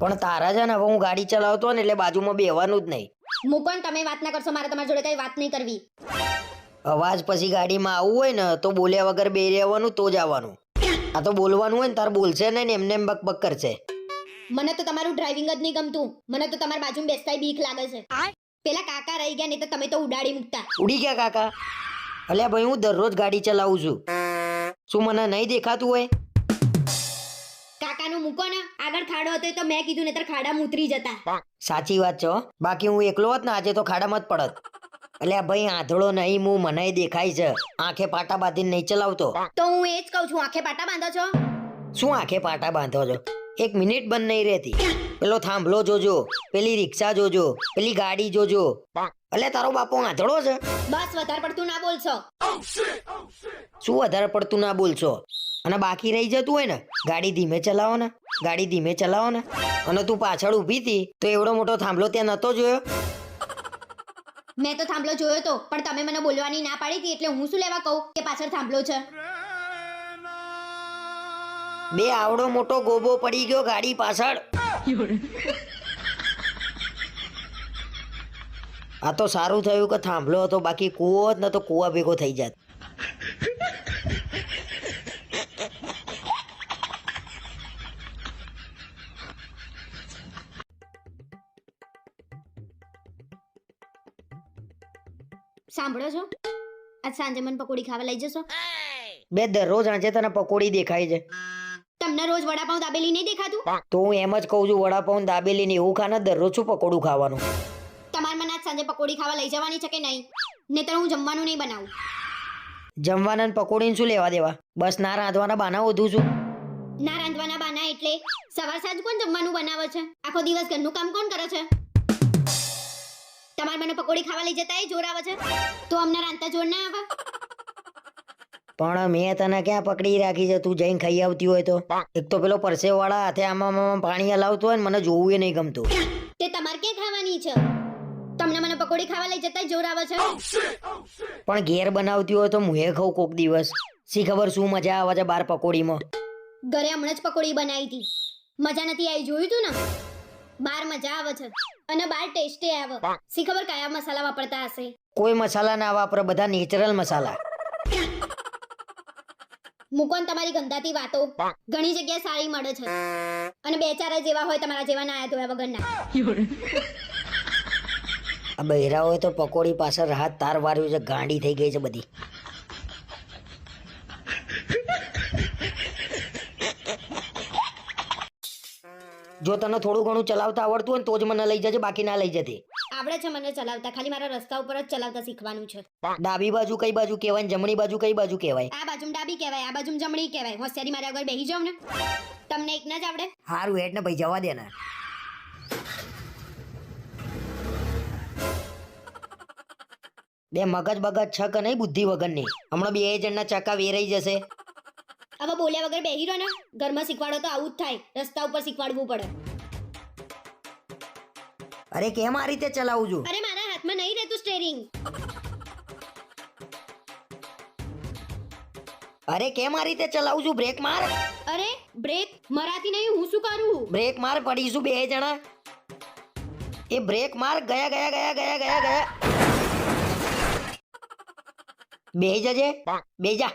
પણ તારા છે ને હવે હું ગાડી ચલાવતો ને એટલે બાજુમાં બેવાનું જ નહીં. હું પણ તમે વાત ના કરશો મારે તમારી જોડે કઈ વાત નહીં કરવી. અવાજ પછી ગાડીમાં આવવું હોય ને તો બોલ્યા વગર બે રહેવાનું તો જ આવવાનું. આ તો બોલવાનું હોય ને તાર બોલશે ને ને એમને એમ બક બક કરશે. મને તો તમારું ડ્રાઇવિંગ જ નહીં ગમતું. મને તો તમારી બાજુમાં બેસતાય બીક લાગે છે. પેલા કાકા રહી ગયા નહીં તો તમે તો ઉડાડી મૂકતા. ઉડી ગયા કાકા? અલ્યા ભાઈ હું દરરોજ ગાડી ચલાવું છું. શું મને નહીં દેખાતું હોય? કાકાનું મૂકો ને. આગળ ખાડો હતો એ તો મેં કીધું નહીતર ખાડામાં ઉતરી જતા. સાચી વાત છો બાકી હું એકલો હોત ને આજે તો ખાડામાં જ પડત. એટલે ભાઈ આંધળો નહીં હું મને દેખાય છે. આંખે પાટા બાંધીને નહીં ચલાવતો. તો હું એ જ કહું છું આંખે પાટા બાંધો છો? શું આંખે પાટા બાંધો છો? એક મિનિટ બંધ નહીં રહેતી. પેલો થાંભલો જોજો પેલી રિક્ષા જોજો પેલી ગાડી જોજો. એટલે તારો બાપો આંધળો છે? બસ વધારે પડતું ના બોલશો. શું વધારે પડતું ના બોલશો? અને બાકી રહી જતું હોય ને ગાડી ધીમે ચલાવો ને ગાડી ધીમે ચલાવો ને અને તું પાછળ ઊભી હતી તો એવડો મોટો થાંભલો ત્યાં નતો જોયો? મેં તો થાંભલો જોયો તો પણ તમે મને બોલવાની ના પાડી હતી એટલે હું શું લેવા કહું કે પાછળ થાંભલો છે? બે આવડો મોટો ગોબો પડી ગયો ગાડી પાછળ. આ તો સારું થયું કે થાંભલો હતો બાકી કૂવો જ ન તો કૂવા ભેગો થઈ જાત. છો? આજ સાંજે મને પકોડી ખાવા લઈ જશો? બે દરરોજ આજે તને પકોડી દેખાય છે. તમને રોજ વડાપાઉં દાબેલી નહીં દેખાતું? તો હું એમ જ કહું છું વડાપાઉં દાબેલી ને એવું ખાને દરરોજ શું પકોડું ખાવાનું? તમારે મને આજ સાંજે પકોડી ખાવા લઈ જવાની છે કે નહીં? નહીતર હું જમવાનું નહીં બનાવું. જમવાના ને પકોડીને શું લેવા દેવા? બસ ના રાંધવાના બાના વધુ છું. ના રાંધવાના બાના એટલે સવાર સાંજ કોણ જમવાનું બનાવે છે? આખો દિવસ ઘરનું કામ કોણ કરે છે? તમારે મને પકોડી ખાવા લઈ જતા જોર આવે છે? તો અમને રાંધતા જોર ના આવે? પણ મેં તને ક્યાં પકડી રાખી છે? તું જઈને ખાઈ આવતી હોય તો. એક તો પેલો પરસેવાળા હાથે આમાં આમાં પાણી હલાવતો હોય ને મને જોવું એ નહીં ગમતું. તે તમારે ક્યાં ખાવાની છે? તમને મને પકોડી ખાવા લઈ જતા જોર આવે છે? પણ ઘેર બનાવતી હોય તો મુએ ખાઉં કોક દિવસ. શી ખબર શું મજા આવે છે બાર પકોડીમાં? ઘરે હમણાં જ પકોડી બનાવી હતી. મજા નથી આવી જોયું તું ને? બાર મજા આવે છે. અને બાર ટેસ્ટી આવે. સી ખબર કયા મસાલા વાપરતા હશે? કોઈ મસાલા ના વાપરે બધા નેચરલ મસાલા. મુકોન તમારી ગંદાતી વાતો. ઘણી જગ્યાએ સારી મળે છે. અને બે ચાર જેવા હોય તમારા જેવા ના ધોયા વગરના. આ બહેરાઓએ તો પકોડી પાછળ હાથ તાર વાર્યું છે ગાંડી થઈ ગઈ છે બધી. જો તને થોડું ઘણું ચલાવતા આવડતું હોય ને તો જ મને લઈ જજે બાકી ના લઈ જતી આવડે છે મને ચલાવતા ખાલી મારા રસ્તા ઉપર જ ચલાવતા શીખવાનું છે. ડાબી બાજુ કઈ બાજુ કહેવાય જમણી બાજુ કઈ બાજુ કહેવાય? આ બાજુ ડાબી કહેવાય આ બાજુ જમણી કહેવાય. હોશિયારી મારા આગળ બેહી જાવ ને? તમને એક ના જ આવડે? હારું હેડ ને ભાઈ જવા દે ને. બે મગજ બગજ છક નહીં બુદ્ધિ વગરની? હમણાં બે જણના ચક્કા વેરાઈ જશે. હવે બોલ્યા વગર બેહી રહો ને ઘરમાં શીખવાડો તો આવું જ થાય. રસ્તા ઉપર શીખવાડવું પડે. અરે કેમ આ રીતે ચલાવું છું? અરે મારા હાથમાં નહીં રહેતું સ્ટેરિંગ અરે કેમ આ રીતે ચલાવું છું? બ્રેક માર. અરે બ્રેક મરાતી નહીં હું શું કરું? બ્રેક માર પડીશું બે જણા. એ બ્રેક માર ગયા ગયા ગયા ગયા ગયા ગયા. બે જજે. બે જા.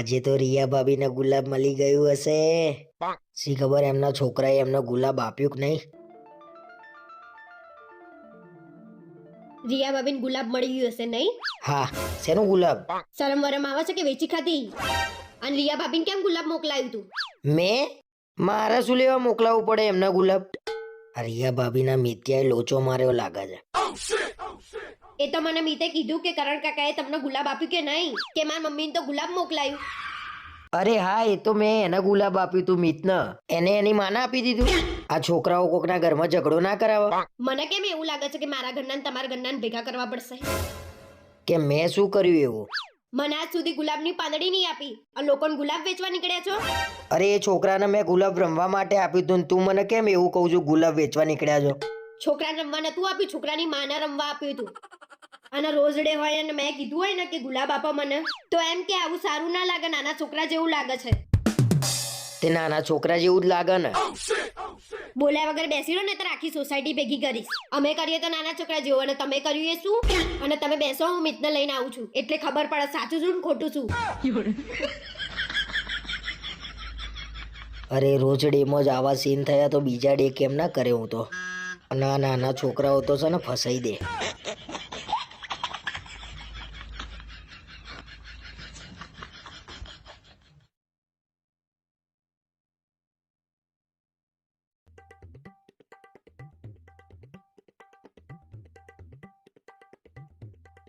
આજે તો રિયા ભાભીને ગુલાબ મળી ગયું હશે. શી ખબર એમના છોકરાએ એમને ગુલાબ આપ્યું કે નહીં? રિયા બાબીન ગુલાબ મળી ગયું હશે નહીં? હા શેનો ગુલાબ? શરમ વરમ આવે છે કે વેચી ખાધી? અને રિયા ભાભીને કેમ ગુલાબ મોકલાયું તું? મેં? મારે શું લેવા મોકલાવવું પડે એમના ગુલાબ? રિયા ભાભીના મિત્યાએ લોચો માર્યો લાગે છે. એ તો મને મીતે કીધું કે કરણ કાકાએ તમને ગુલાબ આપ્યું કે નહીં? કે માર મમ્મીને તો ગુલાબ મોકલાયું? અરે હા એ તો મેં એને ગુલાબ આપ્યું તું મિતને. એને એની માને આપી દીધું. આ છોકરાઓ કોકના ઘરમાં ઝઘડો ના કરાવો. મને કેમ એવું લાગે છે કે મારા ઘરના તમારા ઘરના ભેગા કરવા પડશે? કે મેં શું કર્યું એવું? મને આજ સુધી ગુલાબની પાંદડી નહીં આપી. આ લોકોને ગુલાબ વેચવા નીકળ્યા છો? અરે એ છોકરાને મેં ગુલાબ રમવા માટે આપ્યું તું તું મને કેમ એવું કહું છું ગુલાબ વેચવા નીકળ્યા છો? છોકરાને રમવા નતું આપ્યું છોકરાની માને રમવા આપ્યું હતું અને રોઝ ડે હોય અને મેં કીધું હોય ને કે ગુલાબ આપો મને તો એમ કે આવું સારું ના લાગે નાના છોકરા જેવું લાગે છે. તે નાના છોકરા જેવું જ લાગે ને. બોલ્યા વગર બેસી રહો ને તો આખી સોસાયટી ભેગી કરીશ. અમે કરીએ તો નાના છોકરા જેવું અને તમે કર્યું એ શું? અને તમે બેસો હું મિતને લઈને આવું છું. એટલે ખબર પડે સાચું છું ને ખોટું છું? અરે રોજ ડેમાં જ આવા સીન થયા તો બીજા ડે કેમ ના કરે હું તો? ના નાના છોકરાઓ તો છે ને ફસાઈ દે.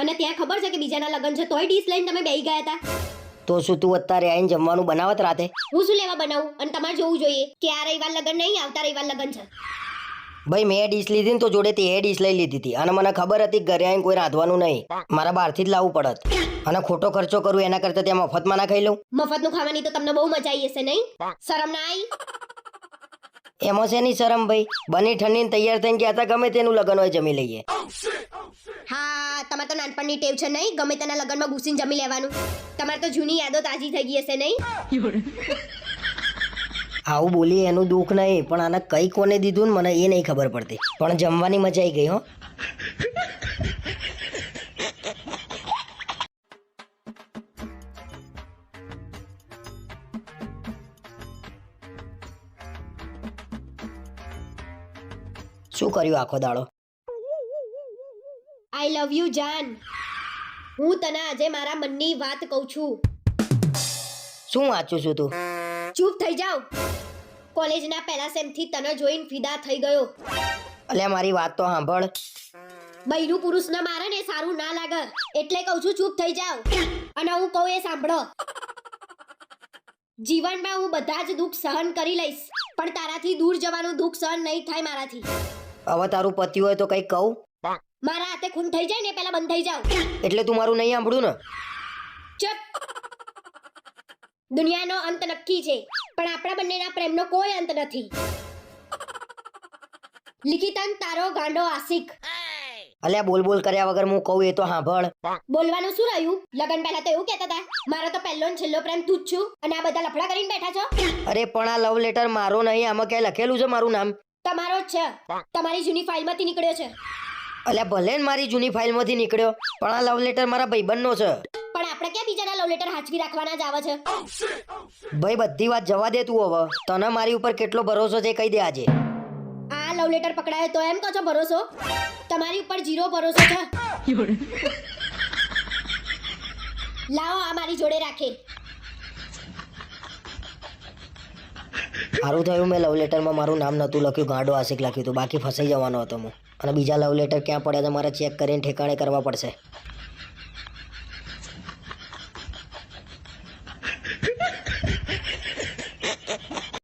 અને ત્યાં ખબર છે કે બીજાના લગ્ન છે તોય ડીશ લઈને તમે બેહી ગયા હતા. તો શું તું અત્યારે આઈને જમવાનું બનાવત રાતે? હું શું લેવા બનાવું? અને તમારે જોવું જોઈએ કે આ રવિવાર લગ્ન નહીં આવતા રવિવાર લગ્ન છે. ભાઈ મેં ડીશ લીધી ને તો જોડે તે ડીશ લઈ લીધી હતી. અને મને ખબર હતી ઘરે આવીને કોઈ રાંધવાનું નહીં. મારા બહારથી જ લાવવું પડત. અને ખોટો ખર્ચો કરું એના કરતા ત્યાં મફતમાં ના ખાઈ લઉં? મફતનું ખાવાની તો તમને બહુ મજા આવી હશે નહીં? શરમ ના આવી એમાં શેની શરમ ભાઈ? બની ઠંડીને તૈયાર થઈને ગયા હતા ગમે તેનું લગ્ન હોય જમી લઈએ. હા તમારે તો નાનપણની ટેવ છે નહીં? ગમે તેના લગ્નમાં ઘૂસીને જમી લેવાનું. તમારે તો જૂની યાદો તાજી થઈ ગઈ હશે નહીં? આવું બોલી એનું દુઃખ નહીં પણ આને કઈ કોને દીધું ને મને એ નહીં ખબર પડતી. પણ જમવાની મજા આવી ગઈ હો. શું કર્યું આખો દાડો? આઈ લવ યુ જાન. હું તને આજે મારા મનની વાત કહું છું. શું વાંચું છું તું? ચૂપ થઈ જાવ. કોલેજના પહેલા સેમથી તને જોઈને ફિદા થઈ ગયો. અલ્યા મારી વાત તો સાંભળ. બૈરું પુરુષને મારે ને સારું ના લાગે. એટલે કહું છું ચૂપ થઈ જાવ. અને હું કહું એ સાંભળો. જીવનમાં હું બધા જ દુઃખ સહન કરી લઈશ પણ તારાથી દૂર જવાનું દુઃખ સહન નહીં થાય મારાથી. હવે તારું પતિ હોય તો કઈ કહું? મારા હાથે ખૂન થઈ જાય ને પેલા બંધ થઈ જાવ એટલે તું મારું નહીં સાંભળું ને? ચપ. દુનિયાનો અંત નક્કી છે પણ આપણા બંનેના પ્રેમનો કોઈ અંત નથી. લિખિતન તારો ગાંડો આશિક. અલ્યા બોલ બોલ કર્યા વગર હું કહું એ તો સાંભળ. બોલવાનું શું રહ્યું? લગન પહેલા તો એવું કહેતા હતા મારો તો પહેલો ને છેલ્લો પ્રેમ તું જ છું અને આ બધા લફડા કરીને બેઠા છો. અરે પણ આ લવ લેટર મારો નહીં આમાં ક્યાંય લખેલું છે મારું નામ? તમારો જ છે. તમારી જૂની ફાઇલમાંથી નીકળ્યો છે. અલ્યા ભલે ને મારી જૂની ફાઇલમાંથી નીકળ્યો પણ આ લવ લેટર મારા ભાઈબંધનો છે. પણ આપણે ક્યાં બીજાના લવ લેટર હાચવી રાખવાના જ આવે છે? ભાઈ બધી વાત જવા દે તું હવે. તને મારી ઉપર કેટલો ભરોસો છે કહી દે આજે. આ લવ લેટર પકડાયો તો એમ કહો છો ભરોસો? તમારી ઉપર જીરો ભરોસો છે. લાવો આ મારી જોડે રાખે. સારું થયું, મેં લવ લેટરમાં મારું નામ નહોતું લખ્યું, ગાંડો આશિક લખ્યું હતું. બાકી ફસાઈ જવાનો હતો હું. અને બીજા લવ લેટર ક્યાં પડ્યા તો મારે ચેક કરીને ઠેકાણે કરવા પડશે.